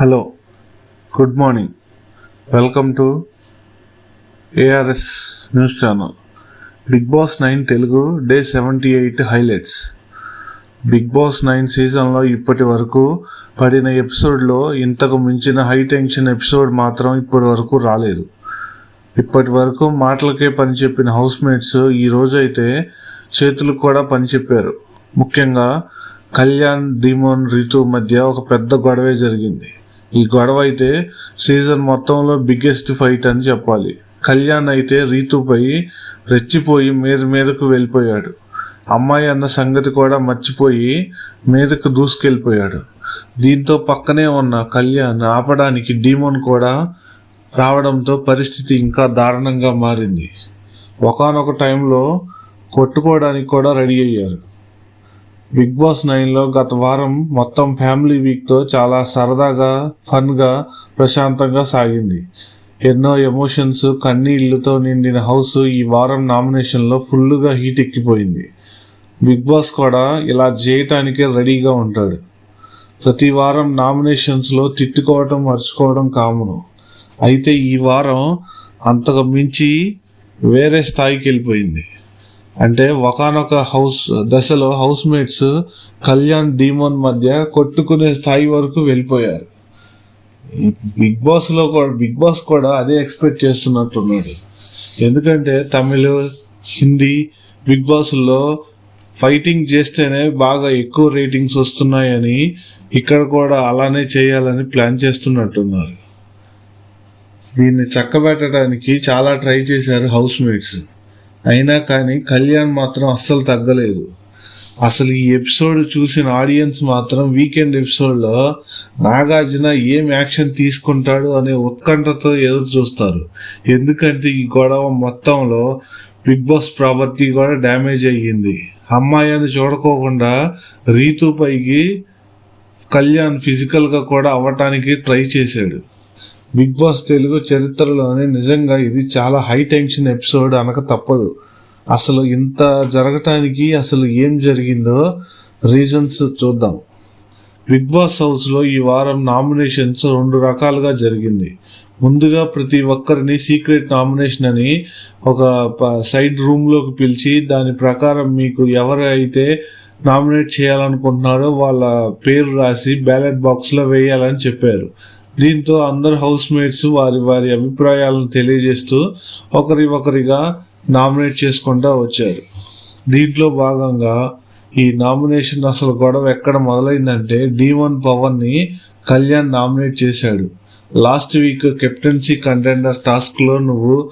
Hello good morning. Welcome to ARS news channel. Bigg Boss nine Telugu day seventy eight highlights. Bigg Boss nine సీజన్లో ఇప్పటి వరకు పడిన ఎపిసోడ్లో ఇంతకు మించిన హై టెన్షన్ ఎపిసోడ్ మాత్రం ఇప్పటి వరకు రాలేదు. ఇప్పటి వరకు మాటలకే పని చెప్పిన హౌస్ మేట్స్ ఈ అయితే చేతులకు కూడా పని చెప్పారు. ముఖ్యంగా కళ్యాణ్ డిమోన్ రితు మధ్య ఒక పెద్ద గొడవే జరిగింది. ఈ గొడవ అయితే సీజన్ మొత్తంలో బిగ్గెస్ట్ ఫైట్ అని చెప్పాలి. కళ్యాణ్ అయితే రీతుపై రెచ్చిపోయి మీద మీదకు వెళ్ళిపోయాడు. అమ్మాయి అన్న సంగతి కూడా మర్చిపోయి మీదకు దూసుకెళ్ళిపోయాడు. దీంతో పక్కనే ఉన్న కళ్యాణ్ ఆపడానికి డీమోన్ కూడా రావడంతో పరిస్థితి ఇంకా దారుణంగా మారింది. ఒకనొక టైంలో కొట్టుకోవడానికి కూడా రెడీ అయ్యారు. బిగ్ బాస్ నైన్లో గత వారం మొత్తం ఫ్యామిలీ వీక్తో చాలా సరదాగా ఫన్గా ప్రశాంతంగా సాగింది. ఎన్నో ఎమోషన్స్ కన్నీళ్ళతో నిండిన హౌస్ ఈ వారం నామినేషన్లో ఫుల్గా హీట్ ఎక్కిపోయింది. బిగ్ బాస్ కూడా ఇలా చేయటానికే రెడీగా ఉంటాడు. ప్రతి వారం నామినేషన్స్లో తిట్టుకోవడం మర్చుకోవడం కామను. అయితే ఈ వారం అంతకు మించి వేరే స్థాయికి వెళ్ళిపోయింది. అంటే ఒకనొక హౌస్ దశలో హౌస్ మేట్స్ కళ్యాణ్ డీమోన్ మధ్య కొట్టుకునే స్థాయి వరకు వెళ్ళిపోయారు. బిగ్ బాస్లో కూడా బిగ్ బాస్ కూడా అదే ఎక్స్పెక్ట్ చేస్తున్నట్టున్నాడు. ఎందుకంటే తమిళ హిందీ బిగ్ బాస్లో ఫైటింగ్ చేస్తేనే బాగా ఎక్కువ రేటింగ్స్ వస్తున్నాయని ఇక్కడ కూడా అలానే చేయాలని ప్లాన్ చేస్తున్నట్టున్నారు. దీన్ని చక్కబెట్టడానికి చాలా ట్రై చేశారు హౌస్ మేట్స్ అయినా కానీ కళ్యాణ్ మాత్రం అస్సలు తగ్గలేదు. అసలు ఈ ఎపిసోడ్ చూసిన ఆడియన్స్ మాత్రం వీకెండ్ ఎపిసోడ్లో నాగార్జున ఏం యాక్షన్ తీసుకుంటాడు అనే ఉత్కంఠతో ఎదురు చూస్తారు. ఎందుకంటే ఈ గొడవ మొత్తంలో బిగ్ బాస్ ప్రాపర్టీ కూడా డ్యామేజ్ అయ్యింది. అమ్మాయి అని చూడకోకుండా రీతు పైకి కళ్యాణ్ ఫిజికల్గా కూడా అవ్వటానికి ట్రై చేశాడు. బిగ్ బాస్ తెలుగు చరిత్రలోనే నిజంగా ఇది చాలా హై టెన్షన్ ఎపిసోడ్ అనక తప్పదు. అసలు ఇంత జరగటానికి అసలు ఏం జరిగిందో రీజన్స్ చూద్దాం. బిగ్ బాస్ హౌస్లో ఈ వారం నామినేషన్స్ రెండు రకాలుగా జరిగింది. ముందుగా ప్రతి ఒక్కరిని సీక్రెట్ నామినేషన్ అని ఒక ప- సైడ్ రూమ్లోకి పిలిచి దాని ప్రకారం మీకు ఎవరైతే నామినేట్ చేయాలనుకుంటున్నారో వాళ్ళ పేరు రాసి బ్యాలెట్ బాక్స్లో వేయాలని చెప్పారు. దీంతో అందరు హౌస్ మేట్స్ వారి వారి అభిప్రాయాలను తెలియజేస్తూ ఒకరి ఒకరిగా నామినేట్ చేసుకుంటూ వచ్చారు. దీంట్లో భాగంగా ఈ నామినేషన్ అసలు గొడవ ఎక్కడ మొదలైందంటే డీవన్ పవన్ని కళ్యాణ్ నామినేట్ చేశాడు. లాస్ట్ వీక్ కెప్టెన్సీ కంటెండర్స్ టాస్క్లో నువ్వు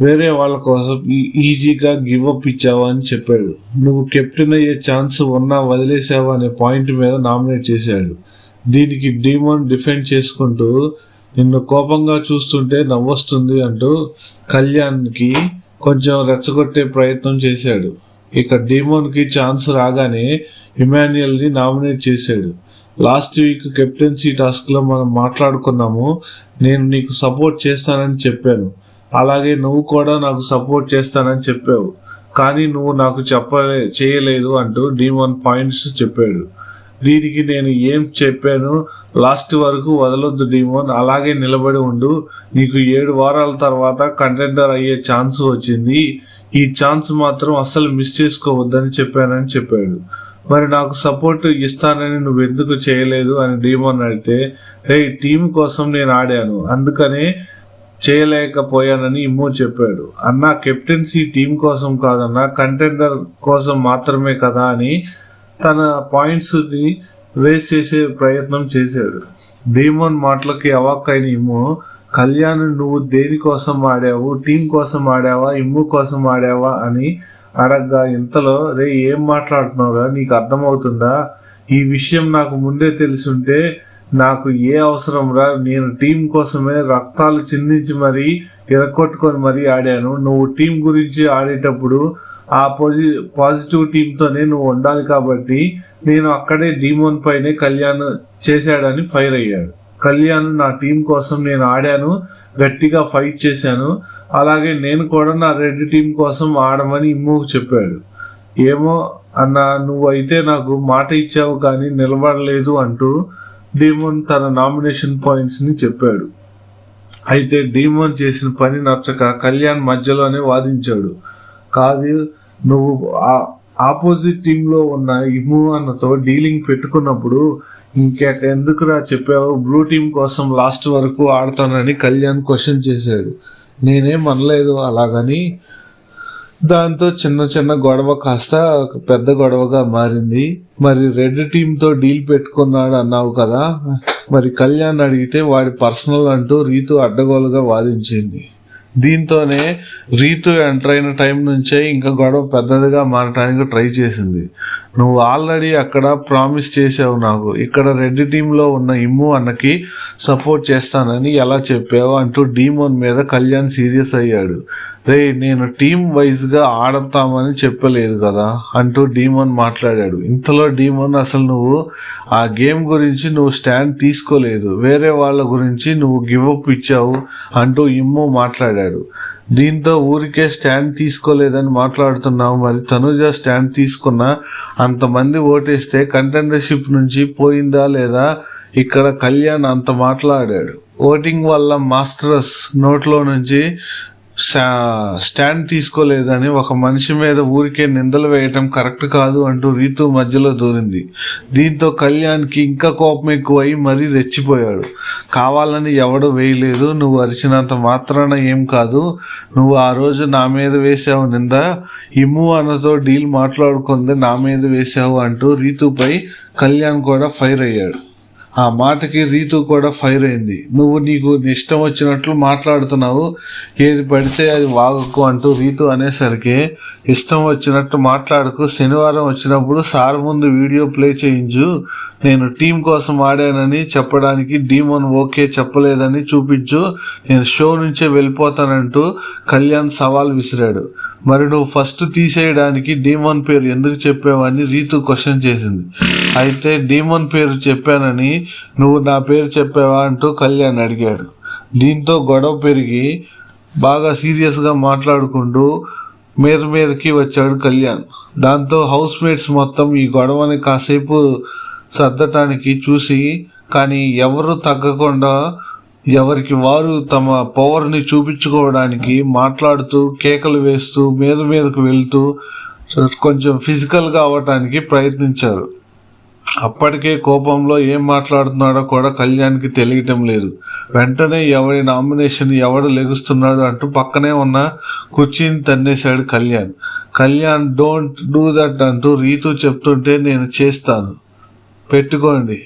వేరే వాళ్ళ కోసం ఈ- ఈజీగా గివ్ అప్ ఇచ్చావు అని చెప్పాడు. నువ్వు కెప్టెన్ అయ్యే ఛాన్స్ ఉన్నా వదిలేసావు అనే పాయింట్ మీద నామినేట్ చేశాడు. దీనికి డీమోన్ డిఫెండ్ చేసుకుంటూ నిన్ను కోపంగా చూస్తుంటే నవ్వొస్తుంది అంటూ కళ్యాణ్కి కొంచెం రెచ్చగొట్టే ప్రయత్నం చేశాడు. ఇక డీమోన్కి ఛాన్స్ రాగానే ఇమాన్యుయల్ని నామినేట్ చేశాడు. లాస్ట్ వీక్ కెప్టెన్సీ టాస్క్లో మనం మాట్లాడుకున్నాము నేను నీకు సపోర్ట్ చేస్తానని చెప్పాను. అలాగే నువ్వు కూడా నాకు సపోర్ట్ చేస్తానని చెప్పావు. కానీ నువ్వు నాకు చెప్పలే చేయలేదు అంటూ డీమోన్ పాయింట్స్ చెప్పాడు. దీనికి నేను ఏం చెప్పాను? లాస్ట్ వరకు వదలొద్దు డీమోన్ అలాగే నిలబడి ఉండు. నీకు ఏడు వారాల తర్వాత కంటెండర్ అయ్యే ఛాన్స్ వచ్చింది. ఈ ఛాన్స్ మాత్రం అస్సలు మిస్ చేసుకోవద్దని చెప్పానని చెప్పాడు. మరి నాకు సపోర్ట్ ఇస్తానని నువ్వు ఎందుకు చేయలేదు అని డీమోన్ అడిగితే రే టీం కోసం నేను ఆడాను. అందుకనే చేయలేకపోయానని ఇమ్మో చెప్పాడు. అన్న కెప్టెన్సీ టీం కోసం కాదన్న కంటెండర్ కోసం మాత్రమే కదా అని తన పాయింట్స్ని వేస్ట్ చేసే ప్రయత్నం చేశాడు. ధీమన్ మాటలకి అవాక్కైన ఇమ్ము కళ్యాణ్ నువ్వు దేనికోసం ఆడావు? టీం కోసం ఆడావా? ఇమ్ము కోసం ఆడావా? అని అడగ్గా ఇంతలో రే ఏం మాట్లాడుతున్నావురా? నీకు అర్థమవుతుందా? ఈ విషయం నాకు ముందే తెలుసుంటే నాకు ఏ అవసరం రా నేను టీం కోసమే రక్తాలు చిందించి మరీ ఎరగొట్టుకొని మరీ ఆడాను. నువ్వు టీం గురించి ఆడేటప్పుడు ఆ పోజి పాజిటివ్ టీంతోనే నువ్వు ఉండాలి కాబట్టి నేను అక్కడే డీమోన్ పైనే కళ్యాణ్ చేశాడని ఫైర్ అయ్యాడు. కళ్యాణ్ నా టీం కోసం నేను ఆడాను గట్టిగా ఫైట్ చేశాను. అలాగే నేను కూడా నా రెడ్ టీం కోసం ఆడమని ఇమ్మోకు చెప్పాడు. ఏమో అన్న నువ్వైతే నాకు మాట ఇచ్చావు కానీ నిలబడలేదు అంటూ డీమోన్ తన నామినేషన్ పాయింట్స్ని చెప్పాడు. అయితే డీమోన్ చేసిన పని నచ్చక కళ్యాణ్ మధ్యలోనే వాదించాడు. కాదు నువ్వు ఆ- ఆపోజిట్ టీమ్లో ఉన్న ఇము అన్నతో డీలింగ్ పెట్టుకున్నప్పుడు ఇంకా ఎందుకురా చెప్పావు? బ్లూ టీం కోసం లాస్ట్ వరకు ఆడతానని కళ్యాణ్ క్వశ్చన్ చేశాడు. నేనేం అనలేదు అలాగని. దాంతో చిన్న చిన్న గొడవ కాస్త పెద్ద గొడవగా మారింది. మరి రెడ్ టీంతో డీల్ పెట్టుకున్నాడు అన్నావు కదా? మరి కళ్యాణ్ అడిగితే వాడి పర్సనల్ అంటూ రీతు అడ్డగోలుగా వాదించింది. దీంతోనే రీతు ఎంటర్ అయిన టైం నుంచే ఇంకా గొడవ పెద్దదిగా మారటానికి ట్రై చేసింది. నువ్వు ఆల్రెడీ అక్కడ ప్రామిస్ చేసావు నాకు. ఇక్కడ రెడ్ టీంలో ఉన్న ఇమ్ము అన్నకి సపోర్ట్ చేస్తానని ఎలా చెప్పావు అంటూ డీమోన్ మీద కళ్యాణ్ సీరియస్ అయ్యాడు. రే నేను టీం వైజ్గా ఆడతామని చెప్పలేదు కదా అంటూ డీమోన్ మాట్లాడాడు. ఇంతలో డీమోన్ అసలు నువ్వు ఆ గేమ్ గురించి నువ్వు స్టాండ్ తీసుకోలేదు. వేరే వాళ్ళ గురించి నువ్వు గివప్ ఇచ్చావు అంటూ ఇమ్ము మాట్లాడాడు. దీంతో ఊరికే స్టాండ్ తీసుకోలేదని మాట్లాడుతున్నావు. మరి తనుజ స్టాండ్ తీసుకున్న అంతమంది ఓటేస్తే కంటెండర్షిప్ నుంచి పోయిందా లేదా? ఇక్కడ కళ్యాణ్ అంత మాట్లాడాడు. ఓటింగ్ వల్ల మాస్టర్స్ నోట్లో నుంచి స్టాండ్ తీసుకోలేదని ఒక మనిషి మీద ఊరికే నిందలు వేయటం కరెక్ట్ కాదు అంటూ రీతు మధ్యలో దూరింది. దీంతో కళ్యాణ్కి ఇంకా కోపం ఎక్కువై మరీ రెచ్చిపోయాడు. కావాలని ఎవడు వేయలేదు నువ్వు అరిచినంత మాత్రాన ఏం కాదు నువ్వు ఆ రోజు నా మీద వేసావు నింద ఇమ్ము అన్నతో డీల్ మాట్లాడుకుంది నా మీద వేసావు అంటూ రీతుపై కళ్యాణ్ కూడా ఫైర్ అయ్యాడు. ఆ మాటకి రీతు కూడా ఫైర్ అయింది. నువ్వు నీకు ఇష్టం వచ్చినట్లు మాట్లాడుతున్నావు. ఏది పడితే అది వాగకు అంటూ రీతు అనేసరికి ఇష్టం వచ్చినట్టు మాట్లాడకు. శనివారం వచ్చినప్పుడు సార్ ముందు వీడియో ప్లే చేయించు. నేను టీం కోసం ఆడానని చెప్పడానికి డీమోన్ ఓకే చెప్పలేదని చూపించు. నేను షో నుంచే వెళ్ళిపోతానంటూ కళ్యాణ్ సవాల్ విసిరాడు. మరి నువ్వు ఫస్ట్ తీసేయడానికి డీమోన్ పేరు ఎందుకు చెప్పావని రీతు క్వశ్చన్ చేసింది. అయితే డీమోన్ పేరు చెప్పానని నువ్వు నా పేరు చెప్పావా అంటూ కళ్యాణ్ అడిగాడు. దీంతో గొడవ పెరిగి బాగా సీరియస్గా మాట్లాడుకుంటూ మీద మీదకి వచ్చాడు కళ్యాణ్. దాంతో హౌస్ మేట్స్ మొత్తం ఈ గొడవని కాసేపు సర్దటానికి చూసి కానీ ఎవరు తగ్గకుండా ఎవరికి వారు తమ పవర్ని చూపించుకోవడానికి మాట్లాడుతూ కేకలు వేస్తూ మీద మీదకు వెళ్తూ కొంచెం ఫిజికల్గా అవ్వటానికి ప్రయత్నించారు. అప్పటికే కోపంలో ఏం మాట్లాడుతున్నాడో కూడా కళ్యాణ్కి తెలియటం లేదు. వెంటనే ఎవరి నామినేషన్ ఎవడు లెగుస్తున్నాడు అంటూ పక్కనే ఉన్న కుర్చీని తన్నేశాడు Kalyan. Kalyan don't do that అంటూ రీతు చెప్తుంటే నేను చేస్తాను. పెట్టుకోండి.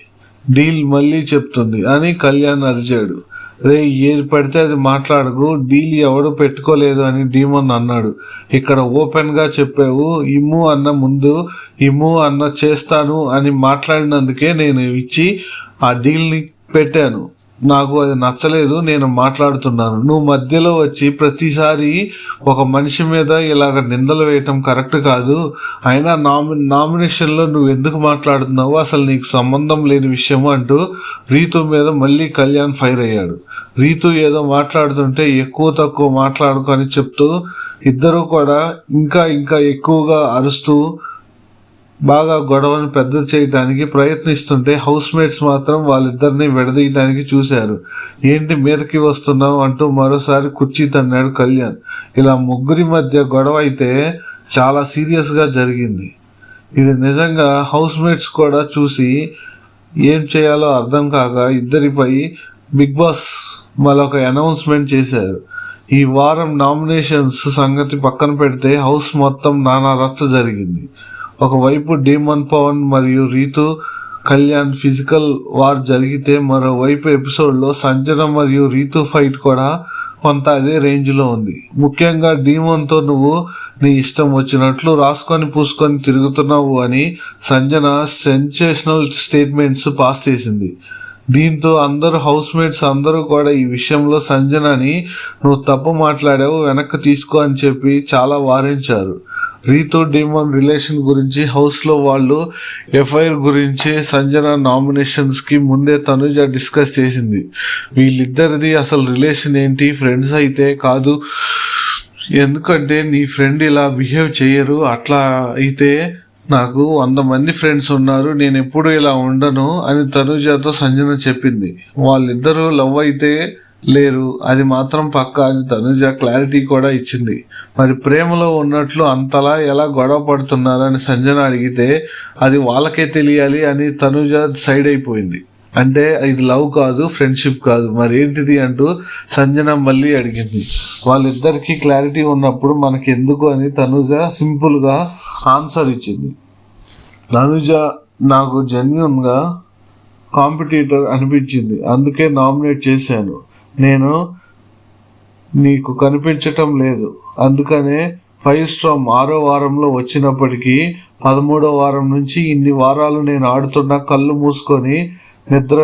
డీల్ మళ్ళీ చెప్తుంది అని కళ్యాణ్ అరిచాడు. రే ఏది పడితే అది మాట్లాడకు డీల్ ఎవడు పెట్టుకోలేదు అని డీమన్ అన్నాడు. ఇక్కడ ఓపెన్గా చెప్పావు ఇమ్ము అన్న ముందు ఇమ్ము అన్న చేస్తాను అని మాట్లాడినందుకే నేను ఇచ్చి ఆ డీల్ని పెట్టాను. నాకు అది నచ్చలేదు నేను మాట్లాడుతున్నాను. నువ్వు మధ్యలో వచ్చి ప్రతిసారి ఒక మనిషి మీద ఇలాగ నిందలు వేయటం కరెక్ట్ కాదు. అయినా నామి నామినేషన్లో నువ్వు ఎందుకు మాట్లాడుతున్నావు అసలు నీకు సంబంధం లేని విషయం అంటూ రీతు మీద మళ్ళీ కళ్యాణ్ ఫైర్ అయ్యాడు. రీతు ఏదో మాట్లాడుతుంటే ఎక్కువ తక్కువ మాట్లాడుకొని చెప్తూ ఇద్దరూ కూడా ఇంకా ఇంకా ఎక్కువగా అరుస్తూ బాగా గొడవను పెద్ద చేయడానికి ప్రయత్నిస్తుంటే హౌస్ మేట్స్ మాత్రం వాళ్ళిద్దరిని విడదీయడానికి చూశారు. ఏంటి మీదకి వస్తున్నావు? అంటూ మరోసారి కుర్చీ తన్నాడు కళ్యాణ్. ఇలా ముగ్గురి మధ్య గొడవ అయితే చాలా సీరియస్గా జరిగింది. ఇది నిజంగా హౌస్ మేట్స్ కూడా చూసి ఏం చేయాలో అర్థం కాక ఇద్దరిపై బిగ్ బాస్ మరొక అనౌన్స్మెంట్ చేశారు. ఈ వారం నామినేషన్స్ సంగతి పక్కన పెడితే హౌస్ మొత్తం నానా రచ్చ జరిగింది. ఒకవైపు డీమన్ పవన్ మరియు రీతు కళ్యాణ్ ఫిజికల్ వార్ జరిగితే మరోవైపు ఎపిసోడ్లో సంజన మరియు రీతు ఫైట్ కూడా కొంత అదే రేంజ్లో ఉంది. ముఖ్యంగా డీమోన్తో నువ్వు నీ ఇష్టం వచ్చినట్లు రాసుకొని పూసుకొని తిరుగుతున్నావు అని సంజన సెన్సేషనల్ స్టేట్మెంట్స్ పాస్ చేసింది. దీంతో అందరూ హౌస్ మేట్స్ అందరూ కూడా ఈ విషయంలో సంజనని నువ్వు తప్పు మాట్లాడావు వెనక్కి తీసుకో అని చెప్పి చాలా వారించారు. రీతో డిమాన్ రిలేషన్ గురించి హౌస్లో వాళ్ళు ఎఫ్ఐఆర్ గురించి సంజన నామినేషన్స్కి ముందే తనుజ డిస్కస్ చేసింది. వీళ్ళిద్దరిది అసలు రిలేషన్ ఏంటి? ఫ్రెండ్స్ అయితే కాదు. ఎందుకంటే నీ ఫ్రెండ్ ఇలా బిహేవ్ చేయరు. అట్లా అయితే నాకు వంద మంది ఫ్రెండ్స్ ఉన్నారు. నేను ఎప్పుడు ఇలా ఉండను అని తనుజతో సంజన చెప్పింది. వాళ్ళిద్దరూ లవ్ అయితే లేరు అది మాత్రం పక్క అని తనుజ క్లారిటీ కూడా ఇచ్చింది. మరి ప్రేమలో ఉన్నట్లు అంతలా ఎలా గొడవ పడుతున్నారని సంజన అడిగితే అది వాళ్ళకే తెలియాలి అని తనుజ సైడ్ అయిపోయింది. అంటే ఇది లవ్ కాదు ఫ్రెండ్షిప్ కాదు. మరి ఏంటిది అంటూ సంజన మళ్ళీ అడిగింది. వాళ్ళిద్దరికీ క్లారిటీ ఉన్నప్పుడు మనకి ఎందుకు అని తనుజ సింపుల్గా ఆన్సర్ ఇచ్చింది. తనుజ నాకు జెన్యున్గా కాంపిటీటర్ అనిపించింది. అందుకే నామినేట్ చేశాను. నేను నీకు కనిపించటం లేదు. అందుకనే ఫైవ్ స్ట్రామ్ ఆరో వారంలో వచ్చినప్పటికీ పదమూడో వారం నుంచి ఇన్ని వారాలు నేను ఆడుతున్నా కళ్ళు మూసుకొని నిద్ర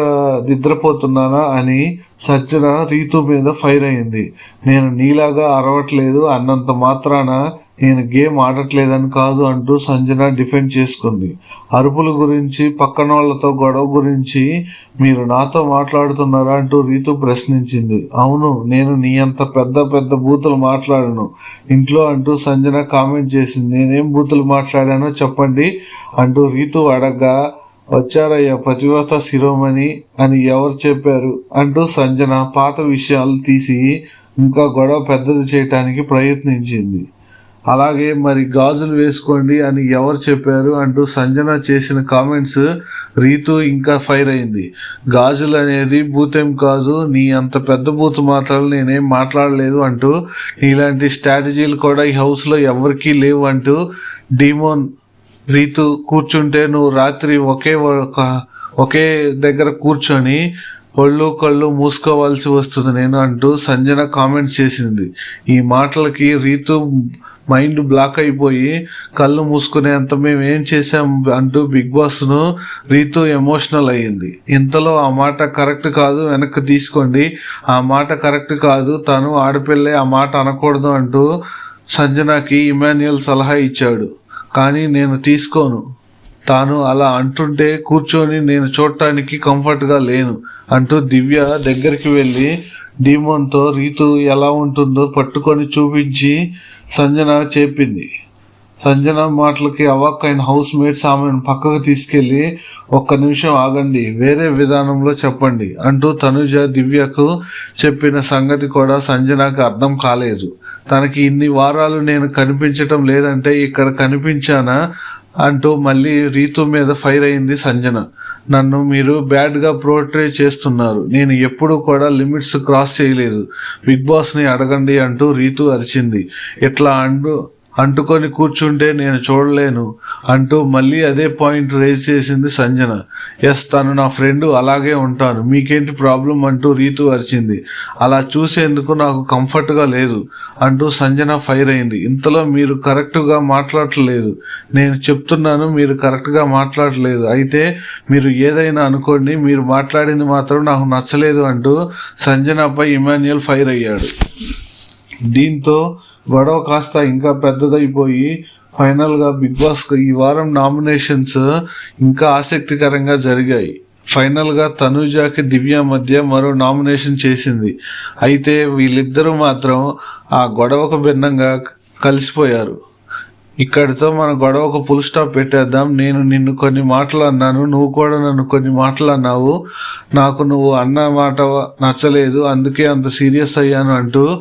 నిద్రపోతున్నానా అని సజ్జన రీతు మీద ఫైర్ అయింది. నేను నీలాగా అరవట్లేదు అన్నంత మాత్రాన నేను గేమ్ ఆడట్లేదని కాదు అంటూ సంజన డిఫెండ్ చేసుకుంది. అరుపుల గురించి పక్కన వాళ్ళతో గొడవ గురించి మీరు నాతో మాట్లాడుతున్నారా అంటూ రీతు ప్రశ్నించింది. అవును నేను నీ అంత పెద్ద పెద్ద బూతులు మాట్లాడను ఇంట్లో అంటూ సంజన కామెంట్ చేసింది. నేనేం బూతులు మాట్లాడానో చెప్పండి అంటూ రీతు అడగ్గా వచ్చారయ్యా పతివ్రత శిరోమణి అని ఎవరు చెప్పారు అంటూ సంజన పాత విషయాలు తీసి ఇంకా గొడవ పెద్దది చేయటానికి ప్రయత్నించింది. అలాగే మరి గాజులు వేసుకోండి అని ఎవరు చెప్పారు అంటూ సంజన చేసిన కామెంట్స్ రీతు ఇంకా ఫైర్ అయింది. గాజులు అనేది భూతేం కాదు నీ అంత పెద్ద బూత్ మాత్రాలు నేనేం మాట్లాడలేదు అంటూ ఇలాంటి స్ట్రాటజీలు కూడా ఈ హౌస్లో ఎవరికీ లేవు అంటూ డిమోన్ రీతు కూర్చుంటే నువ్వు రాత్రి ఒకే ఒక ఒకే దగ్గర కూర్చొని ఒళ్ళు కళ్ళు మూసుకోవాల్సి వస్తుంది నేను అంటూ సంజన కామెంట్ చేసింది. ఈ మాటలకి రీతు మైండ్ బ్లాక్ అయిపోయి కళ్ళు మూసుకునేంత మేము ఏం చేసాం అంటూ బిగ్ బాస్ను రీతు ఎమోషనల్ అయ్యింది. ఇంతలో ఆ మాట కరెక్ట్ కాదు వెనక్కి తీసుకోండి. ఆ మాట కరెక్ట్ కాదు తను ఆడపిల్లే ఆ మాట అనకూడదు అంటూ సంజనాకి ఇమాన్యుయల్ సలహా ఇచ్చాడు. కానీ నేను తీసుకోను. తాను అలా అంటుంటే కూర్చొని నేను చూడటానికి కంఫర్ట్గా లేను అంటూ దివ్య దగ్గరికి వెళ్ళి డీమోన్తో రీతు ఎలా ఉంటుందో పట్టుకొని చూపించి సంజన చెప్పింది. సంజన మాటలకి అవాక్కైన హౌస్ మేట్స్ ఆమెను పక్కకు తీసుకెళ్ళి ఒక్క నిమిషం ఆగండి వేరే విధానంలో చెప్పండి అంటూ తనుజ దివ్యకు చెప్పిన సంగతి కూడా సంజనకు అర్థం కాలేదు. తనకి ఇన్ని వారాలు నేను కనిపించటం లేదంటే ఇక్కడ కనిపించానా? అంటూ మళ్ళీ రీతు మీద ఫైర్ అయింది సంజన. నన్ను మీరు బ్యాడ్గా ప్రోట్రే చేస్తున్నారు. నేను ఎప్పుడు కూడా లిమిట్స్ క్రాస్ చేయలేదు. బిగ్ బాస్ని అడగండి అంటూ రీతు అరిచింది. ఇట్లా అంటూ అంటుకొని కూర్చుంటే నేను చూడలేను అంటూ మళ్ళీ అదే పాయింట్ రేజ్ చేసింది సంజన. ఎస్ తను నా ఫ్రెండ్ అలాగే ఉంటాను. మీకేంటి ప్రాబ్లం అంటూ రీతు అరిచింది. అలా చూసేందుకు నాకు కంఫర్ట్గా లేదు అంటూ సంజన ఫైర్ అయింది. ఇంతలో మీరు కరెక్ట్గా మాట్లాడట్లేదు నేను చెప్తున్నాను మీరు కరెక్ట్గా మాట్లాడలేదు. అయితే మీరు ఏదైనా అనుకోండి మీరు మాట్లాడింది మాత్రం నాకు నచ్చలేదు అంటూ సంజనపై ఇమాన్యుయల్ ఫైర్ అయ్యాడు. దీంతో గొడవ కాస్త ఇంకా పెద్దదైపోయి ఫైనల్గా బిగ్ బాస్ ఈ వారం నామినేషన్స్ ఇంకా ఆసక్తికరంగా జరిగాయి. ఫైనల్గా తనుజాకి దివ్య మధ్య మరో నామినేషన్ చేసింది. అయితే వీళ్ళిద్దరూ మాత్రం ఆ గొడవకు భిన్నంగా కలిసిపోయారు. ఇక్కడితో మన గొడవకు ఫుల్ స్టాప్ పెట్టేద్దాం. నేను నిన్ను కొన్ని మాటలు అన్నాను నువ్వు కూడా నన్ను కొన్ని మాటలు అన్నావు. నాకు నువ్వు అన్న మాట నచ్చలేదు అందుకే అంత సీరియస్ అయ్యాను అంటూ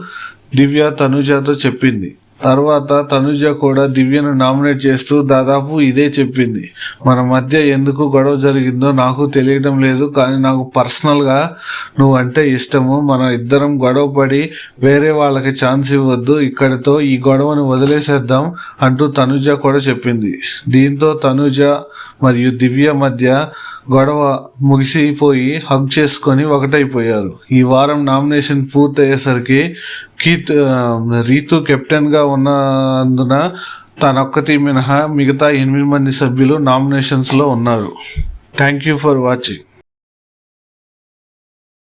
దివ్య తనుజతో చెప్పింది. తర్వాత తనుజ కూడా దివ్యను నామినేట్ చేస్తూ దాదాపు ఇదే చెప్పింది. మన మధ్య ఎందుకు గొడవ జరిగిందో నాకు తెలియడం లేదు కానీ నాకు పర్సనల్గా నువ్వు అంటే ఇష్టము. మన ఇద్దరం గొడవ పడి వేరే వాళ్ళకి ఛాన్స్ ఇవ్వద్దు. ఇక్కడితో ఈ గొడవను వదిలేసేద్దాం అంటూ తనుజ కూడా చెప్పింది. దీంతో తనుజ మరియు దివ్య మధ్య గొడవ ముగిసిపోయి హగ్ చేసుకొని ఒకటైపోయారు. ఈ వారం నామినేషన్ పూర్తయ్యేసరికి కీత్ రీతు కెప్టెన్గా ఉన్నందున తనొక్కటి మినహా మిగతా ఎనిమిది మంది సభ్యులు నామినేషన్స్లో ఉన్నారు. Thank you for watching.